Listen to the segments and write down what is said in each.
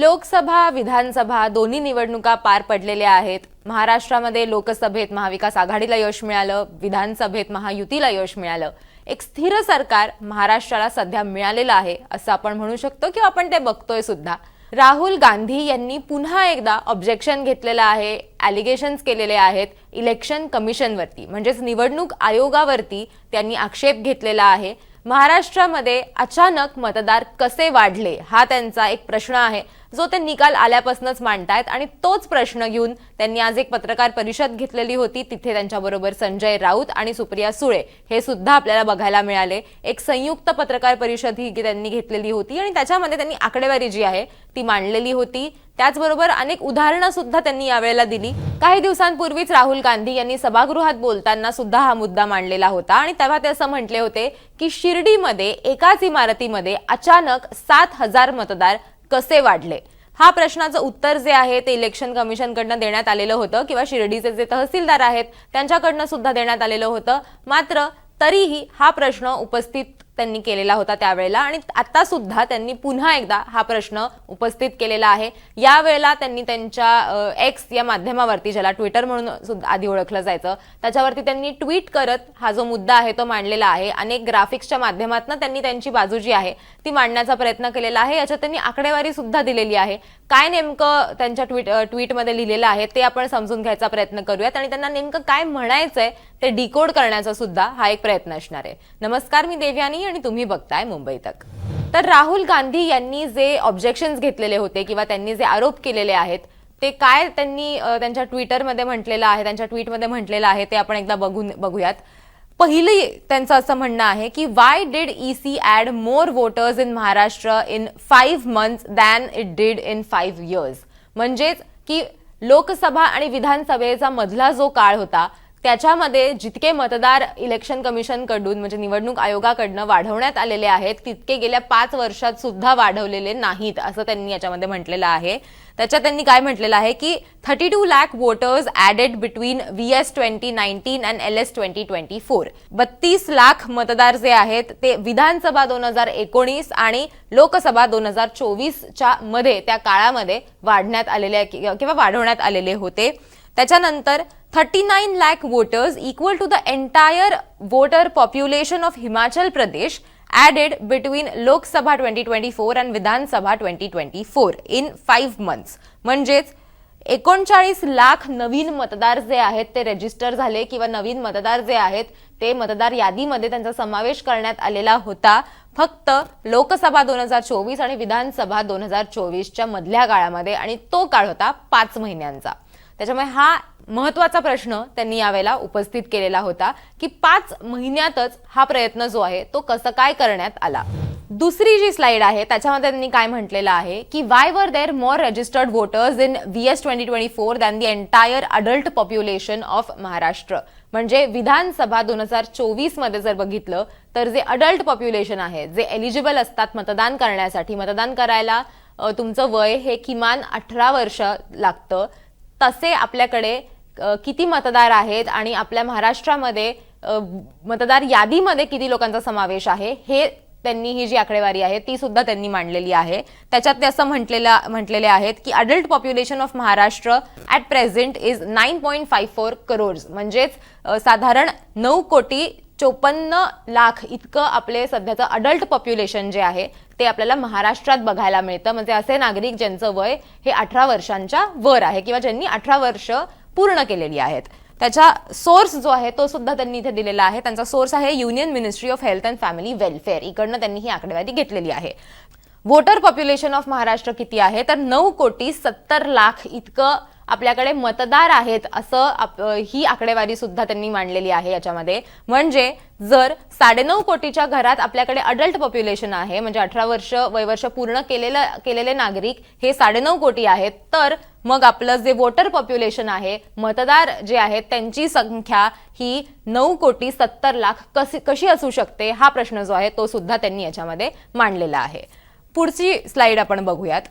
लोकसभा विधानसभा दोन्ही निवडणुका पार पडलेल्या आहेत. महाराष्ट्रामध्ये लोकसभेत महाविकास आघाडीला यश मिळालं विधानसभेत महायुतीला यश मिळालं. एक स्थिर सरकार महाराष्ट्राला सध्या मिळालेलं आहे असं आपण म्हणू शकतो किंवा आपण ते बघतोय सुद्धा. राहुल गांधी यांनी पुन्हा एकदा ऑब्जेक्शन घेतलेलं आहे ॲलिगेशन्स केलेले आहेत इलेक्शन कमिशनवरती म्हणजेच निवडणूक आयोगावरती त्यांनी आक्षेप घेतलेला आहे. महाराष्ट्रामध्ये अचानक मतदार कसे वाढले हा त्यांचा एक प्रश्न आहे. जो ते निकाल आल्यापासूनच मांडतायत आणि तोच प्रश्न घेऊन त्यांनी आज एक पत्रकार परिषद घेतलेली होती. तिथे त्यांच्याबरोबर संजय राऊत आणि सुप्रिया सुळे हे सुद्धा आपल्याला बघायला मिळाले. एक संयुक्त पत्रकार परिषद ही त्यांनी घेतलेली होती आणि त्याच्यामध्ये त्यांनी आकडेवारी जी आहे ती मांडलेली होती. त्याचबरोबर अनेक उदाहरणं सुद्धा त्यांनी यावेळेला दिली. काही दिवसांपूर्वीच राहुल गांधी यांनी सभागृहात बोलताना सुद्धा हा मुद्दा मांडलेला होता आणि तेव्हा ते असं म्हटले होते की शिर्डीमध्ये एकाच इमारतीमध्ये अचानक सात हजार मतदार कसे वाढले? हा प्रश्नाचं उत्तर जे आहे ते इलेक्शन कमिशनकडनं देण्यात आलेलं होतं किंवा शिर्डीचे जे तहसीलदार आहेत त्यांच्याकडनं सुद्धा देण्यात आलेलं होतं. मात्र तरीही हा प्रश्न उपस्थित त्यांनी केलेला होता त्यावेळेला. आणि आता सुद्धा त्यांनी पुन्हा एकदा हा प्रश्न उपस्थित केलेला आहे. यावेळेला त्यांनी त्यांच्या एक्स या माध्यमावरती ज्याला ट्विटर म्हणून सुद्धा आधी ओळखलं जायचं त्याच्यावरती त्यांनी ट्विट करत हा जो मुद्दा आहे तो मांडलेला आहे. अनेक ग्राफिक्सच्या माध्यमातून त्यांनी त्यांची बाजू जी आहे ती मांडण्याचा प्रयत्न केलेला आहे. याच्यात त्यांनी आकडेवारी सुद्धा दिलेली आहे. काय नेमकं त्यांच्या ट्विट ट्विटमध्ये लिहिलेलं आहे ते आपण समजून घ्यायचा प्रयत्न करूयात. आणि त्यांना नेमकं काय म्हणायचंय ते डिकोड करण्याचा सुद्धा हा एक प्रयत्न असणार आहे. नमस्कार मी देवयानी. आणि तुम्ही बघताय मुंबई तक. तर राहुल गांधी यांनी जे ऑब्जेक्शन्स घेतलेले होते किंवा त्यांनी जे आरोप केलेले आहेत ते काय त्यांनी त्यांच्या ट्विटरमध्ये म्हटलेलं आहे त्यांच्या ट्विटमध्ये म्हटलेलं आहे ते आपण एकदा बघून बघूयात. पहिली त्यांचं असं म्हणणं आहे की why did E C add more voters in Maharashtra in five months than it did in five years म्हणजेच की लोकसभा आणि विधानसभेचा मधला जो काळ होता त्याच्यामध्ये जितके मतदार इलेक्शन कमिशनकडून म्हणजे निवडणूक आयोगाकडनं वाढवण्यात आलेले आहेत तितके गेल्या पाच वर्षात सुद्धा वाढवलेले नाहीत असं त्यांनी याच्यामध्ये म्हटलेलं आहे. त्याच्यात त्यांनी काय म्हटलेलं आहे की thirty two lakh voters added between V S twenty nineteen and L S twenty twenty four बत्तीस लाख मतदार जे आहेत ते विधानसभा दोन हजार एकोणीस आणि लोकसभा दोन हजार चोवीसच्या मध्ये त्या काळामध्ये वाढण्यात आलेले किंवा वाढवण्यात आलेले होते. त्याच्यानंतर thirty nine lakh voters equal to the entire voter population of Himachal Pradesh added between Lok Sabha twenty twenty four and Vidhan Sabha twenty twenty four in five months म्हणजेच एकोणचाळीस लाख नवीन मतदार जे आहेत ते रजिस्टर झाले किंवा नवीन मतदार जे आहेत ते मतदार यादीमध्ये त्यांचा समावेश करण्यात आलेला होता. फक्त लोकसभा दोन हजार चोवीस आणि विधानसभा दोन हजार चोवीसच्या मधल्या काळामध्ये आणि तो काळ होता पाच महिन्यांचा. त्याच्यामुळे हा महत्त्वाचा प्रश्न त्यांनी यावेळेला उपस्थित केलेला होता की पाच महिन्यातच हा प्रयत्न जो आहे तो कसं काय करण्यात आला. दुसरी जी स्लाइड आहे त्याच्यामध्ये त्यांनी काय म्हटलेलं आहे की why were there more registered voters in V S twenty twenty four than the entire adult population of Maharashtra म्हणजे विधानसभा दोन हजार चोवीसमध्ये जर बघितलं तर जे अडल्ट पॉप्युलेशन आहे जे एलिजिबल असतात मतदान करण्यासाठी मतदान करायला तुमचं वय हे किमान अठरा वर्ष लागतं. तसे आपल्याकडे किती मतदार आहेत आणि आपल्या महाराष्ट्रामध्ये मतदार यादीमध्ये किती लोकांचा समावेश आहे हे त्यांनी ही जी आकडेवारी आहे ती सुद्धा त्यांनी मांडलेली आहे. त्याच्यात ते असं म्हटलेलं म्हटलेले आहेत की adult population of Maharashtra at present is nine point five four crores म्हणजेच साधारण नऊ कोटी चोपन्न लाख इतकं आपले सध्याचं अडल्ट पॉप्युलेशन जे आहे ते आपल्याला महाराष्ट्रात बघायला मिळतं. म्हणजे असे नागरिक ज्यांचं वय हे अठरा वर्षांच्या वर आहे किंवा ज्यांनी अठरा वर्ष पूर्ण केलेली आहेत. त्याचा सोर्स जो आहे तो सुद्धा त्यांनी इथे दिलेला आहे. त्यांचा सोर्स आहे union ministry of health and family welfare इकडनं त्यांनी ही आकडेवारी घेतलेली आहे. वोटर पॉप्युलेशन ऑफ महाराष्ट्र किती आहे? तर नऊ कोटी सत्तर लाख इतकं आपल्याकडे मतदार आहेत असं आप- ही आकडेवारी सुद्धा त्यांनी मांडलेली आहे याच्यामध्ये. म्हणजे जर साडेनऊ कोटीच्या घरात आपल्याकडे अडल्ट पॉप्युलेशन आहे म्हणजे अठरा वर्ष वयवर्ष पूर्ण केलेलं केलेले नागरिक हे साडेनऊ कोटी आहेत तर मग आपलं जे वोटर पॉप्युलेशन आहे मतदार जे आहेत त्यांची संख्या ही नऊ कोटी सत्तर लाख कशी कशी असू शकते? हा प्रश्न जो आहे तो सुद्धा त्यांनी याच्यामध्ये मांडलेला आहे. पुढची स्लाइड आपण बघूयात.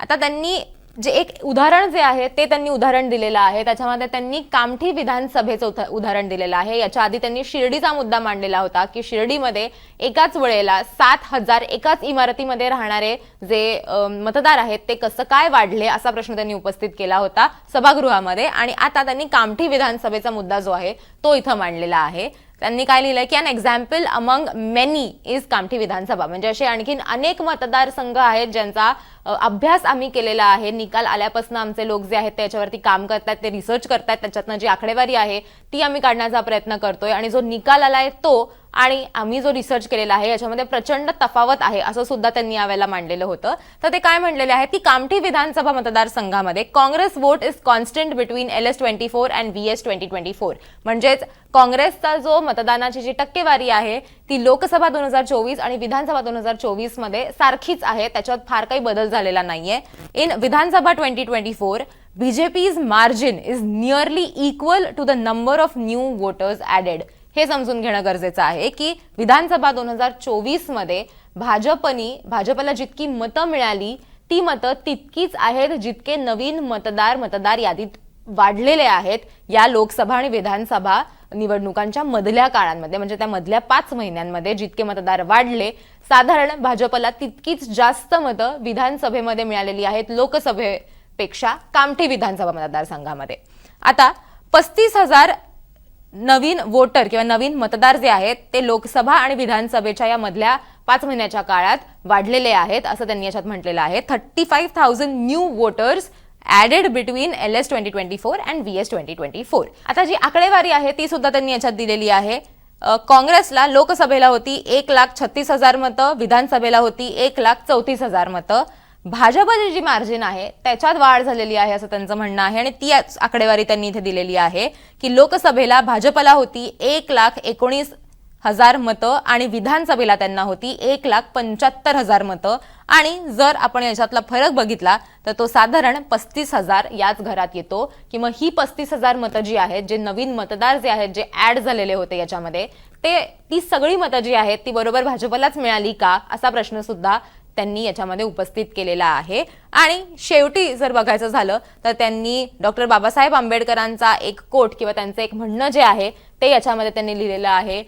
आता त्यांनी जे एक उदाहरण जे आहे ते त्यांनी उदाहरण दिलेलं आहे. त्याच्यामध्ये त्यांनी कामठी विधानसभेचं उदा- उदाहरण दिलेलं आहे. याच्या आधी त्यांनी शिर्डीचा मुद्दा मांडलेला होता की शिर्डीमध्ये एकाच वेळेला सात हजार एकाच इमारतीमध्ये राहणारे जे मतदार आहेत ते कसं काय वाढले असा प्रश्न त्यांनी उपस्थित केला होता सभागृहामध्ये. आणि आता त्यांनी कामठी विधानसभेचा मुद्दा जो आहे तो इथं मांडलेला आहे. त्यांनी काय लिहिलंय की an example among many is Kamthi Vidhan Sabha म्हणजे असे आणखीन अनेक मतदारसंघ आहेत ज्यांचा अभ्यास आम्ही केलेला आहे. निकाल आल्यापासून आमचे लोक जे आहेत त्याच्यावरती काम करतात ते रिसर्च करतात त्याच्यातनं जी आकडेवारी आहे ती आम्ही काढण्याचा प्रयत्न करतोय. आणि जो निकाल आलाय तो आणि आम्ही जो रिसर्च केलेला आहे याच्यामध्ये प्रचंड तफावत आहे असं सुद्धा त्यांनी यावेळेला मांडलेलं होतं. तर ते काय म्हणलेले आहे की कामठी विधानसभा मतदारसंघामध्ये Congress vote is constant between L S twenty four and V S twenty twenty four म्हणजेच काँग्रेसचा जो मतदानाची जी टक्केवारी आहे ती लोकसभा दोन हजार चोवीस आणि विधानसभा दोन हजार चोवीसमध्ये सारखीच आहे त्याच्यात फार काही बदल झालेला नाहीये. In Vidhansabha twenty twenty four BJP's margin is nearly equal to the number of new voters added हे समजून घेणं गरजेचं आहे की विधानसभा दोन हजार चोवीसमध्ये भाजपनी भाजपला जितकी मतं मिळाली ती मतं तितकीच आहेत जितके नवीन मतदार मतदार यादीत वाढलेले आहेत या लोकसभा आणि विधानसभा निवडणुकांच्या मधल्या काळांमध्ये. म्हणजे त्या मधल्या पाच महिन्यांमध्ये जितके मतदार वाढले साधारण भाजपला तितकीच जास्त मतं विधानसभेमध्ये मिळालेली आहेत लोकसभेपेक्षा कामठी विधानसभा मतदारसंघामध्ये. आता पस्तीस हजार नवीन वोटर किंवा नवीन मतदार जे आहेत ते लोकसभा आणि विधानसभेच्या या मधल्या पाच महिन्याच्या काळात वाढलेले आहेत असं त्यांनी याच्यात म्हटलेलं आहे. Thirty five thousand new voters added between L S twenty twenty four and V S twenty twenty four आता जी आकडेवारी आहे ती सुद्धा त्यांनी याच्यात दिलेली आहे. काँग्रेसला लोकसभेला होती एक लाख छत्तीस हजार मतं विधानसभेला होती एक लाख चौतीस हजार मतं. भाजपची जी मार्जिन आहे त्याच्यात वाढ झालेली आहे असं त्यांचं म्हणणं आहे आणि ती आकडेवारी त्यांनी इथे दिलेली आहे की लोकसभेला भाजपला होती एक लाख एकोणीस हजार मतं आणि विधानसभेला त्यांना होती एक लाख पंच्याहत्तर हजार मतं. आणि जर आपण याच्यातला फरक बघितला तर तो साधारण पस्तीस हजार याच घरात येतो. की मग ही पस्तीस हजार मतं जी आहेत जे नवीन मतदार जे आहेत जे ऍड झालेले होते याच्यामध्ये ते ती सगळी मतं जी आहेत ती बरोबर भाजपलाच मिळाली का असा प्रश्न सुद्धा त्यांनी याच्यामध्ये उपस्थित केलेला आहे. आणि शेवटी जर बघायचं झालं तर त्यांनी डॉक्टर बाबासाहेब आंबेडकरांचा एक कोट किंवा त्यांचं एक म्हणणं जे आहे ते याच्यामध्ये त्यांनी लिहिलेलं आहे.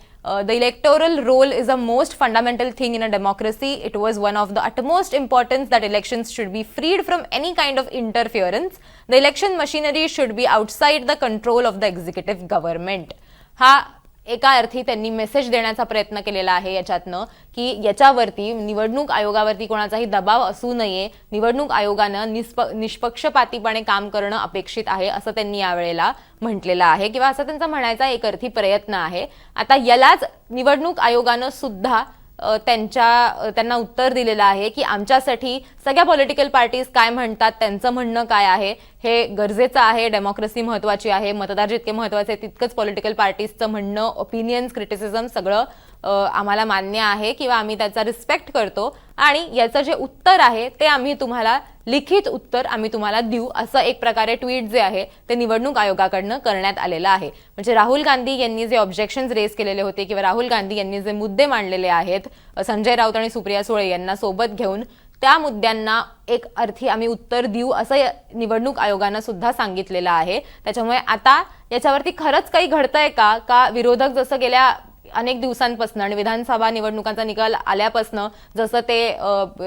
The electoral roll is a most fundamental thing in a democracy it was one of the utmost importance that elections should be freed from any kind of interference the election machinery should be outside the control of the executive government हा एका अर्थी त्यांनी message देण्याचा प्रयत्न केलेला आहे याच्यातनं की याच्यावरती निवडणूक आयोगावरती कोणाचाही दबाव असू नये. निवडणूक आयोगानं निष्प निष्पक्षपातीपणे काम करणं अपेक्षित आहे असं त्यांनी यावेळेला म्हटलेलं आहे. किंवा असं त्यांचा म्हणायचा एक अर्थी प्रयत्न आहे. आता यालाच निवडणूक आयोगानं सुद्धा त्यांच्या त्यांना उत्तर दिलेलं आहे की आमच्यासाठी सगळ्या पॉलिटिकल पार्टीज काय म्हणतात त्यांचं म्हणणं काय आहे हे गरजेचं आहे डेमोक्रेसी महत्वाची आहे मतदार जितके महत्त्वाचे तितकंच पॉलिटिकल पार्टीजचं म्हणणं ओपिनियन्स क्रिटिसिझम सगळं आम्हाला मान्य आहे किंवा आम्ही त्याचा रिस्पेक्ट करतो. आणि याचं जे उत्तर आहे ते आम्ही तुम्हाला लिखित उत्तर आम्ही तुम्हाला देऊ असं एक प्रकारे ट्विट जे आहे ते निवडणूक आयोगाकडनं करण्यात आलेलं आहे. म्हणजे राहुल गांधी यांनी जे ऑब्जेक्शन रेज केलेले होते किंवा राहुल गांधी यांनी जे मुद्दे मांडलेले आहेत संजय राऊत आणि सुप्रिया सुळे यांना सोबत घेऊन त्या मुद्द्यांना एक अर्थी आम्ही उत्तर देऊ असं निवडणूक आयोगानं सुद्धा सांगितलेलं आहे. त्याच्यामुळे आता याच्यावरती खरंच काही घडतंय का? का विरोधक जसं गेल्या अनेक दिवसांपासून आणि विधानसभा निवडणुकांचा निकाल आल्यापासून जसं ते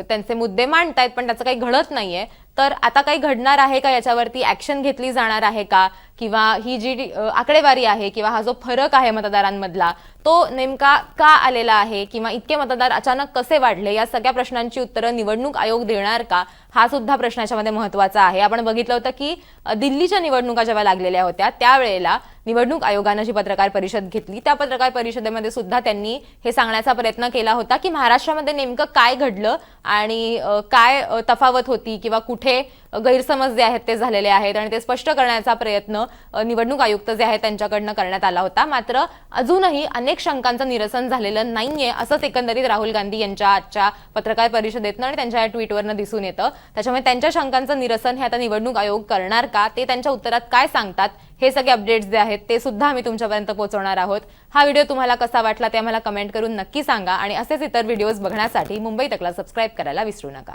त्यांचे मुद्दे मांडतायत पण त्याचं काही घडत नाहीये. तर आता काही घडणार आहे का? याच्यावरती ऍक्शन घेतली जाणार आहे का? किंवा ही जी आकडेवारी आहे किंवा हा जो फरक आहे मतदारांमधला तो नेमका का आलेला आहे? किंवा इतके मतदार अचानक कसे वाढले? या सगळ्या प्रश्नांची उत्तरं निवडणूक आयोग देणार का? हा सुद्धा प्रश्न याच्यामध्ये महत्त्वाचा आहे. आपण बघितलं होतं की दिल्लीच्या निवडणुका जेव्हा लागलेल्या होत्या त्यावेळेला निवडणूक आयोगानं जी पत्रकार परिषद घेतली त्या पत्रकार परिषदेमध्ये सुद्धा त्यांनी हे सांगण्याचा प्रयत्न केला होता की महाराष्ट्रामध्ये नेमकं काय घडलं आणि काय तफावत होती किंवा कुठे गैरसमज जे आहेत ते झालेले आहेत आणि ते स्पष्ट करण्याचा प्रयत्न निवडणूक आयुक्त जे आहेत त्यांच्याकडनं करण्यात आला होता. मात्र अजूनही अनेक शंकांचं निरसन झालेलं नाहीये असंच एकंदरीत राहुल गांधी यांच्या आजच्या पत्रकार परिषदेतनं आणि त्यांच्या या ट्विटवरनं दिसून येतं. त्याच्यामुळे त्यांच्या शंकांचं निरसन हे आता निवडणूक आयोग करणार का? ते त्यांच्या उत्तरात काय सांगतात? हे सगळे अपडेट्स जे आहेत ते सुद्धा आम्ही तुमच्यापर्यंत पोहोचवणार आहोत. हा व्हिडिओ तुम्हाला कसा वाटला ते आम्हाला कमेंट करून नक्की सांगा आणि असेच इतर व्हिडिओज बघण्यासाठी मुंबई तकला सबस्क्राईब करायला विसरू नका.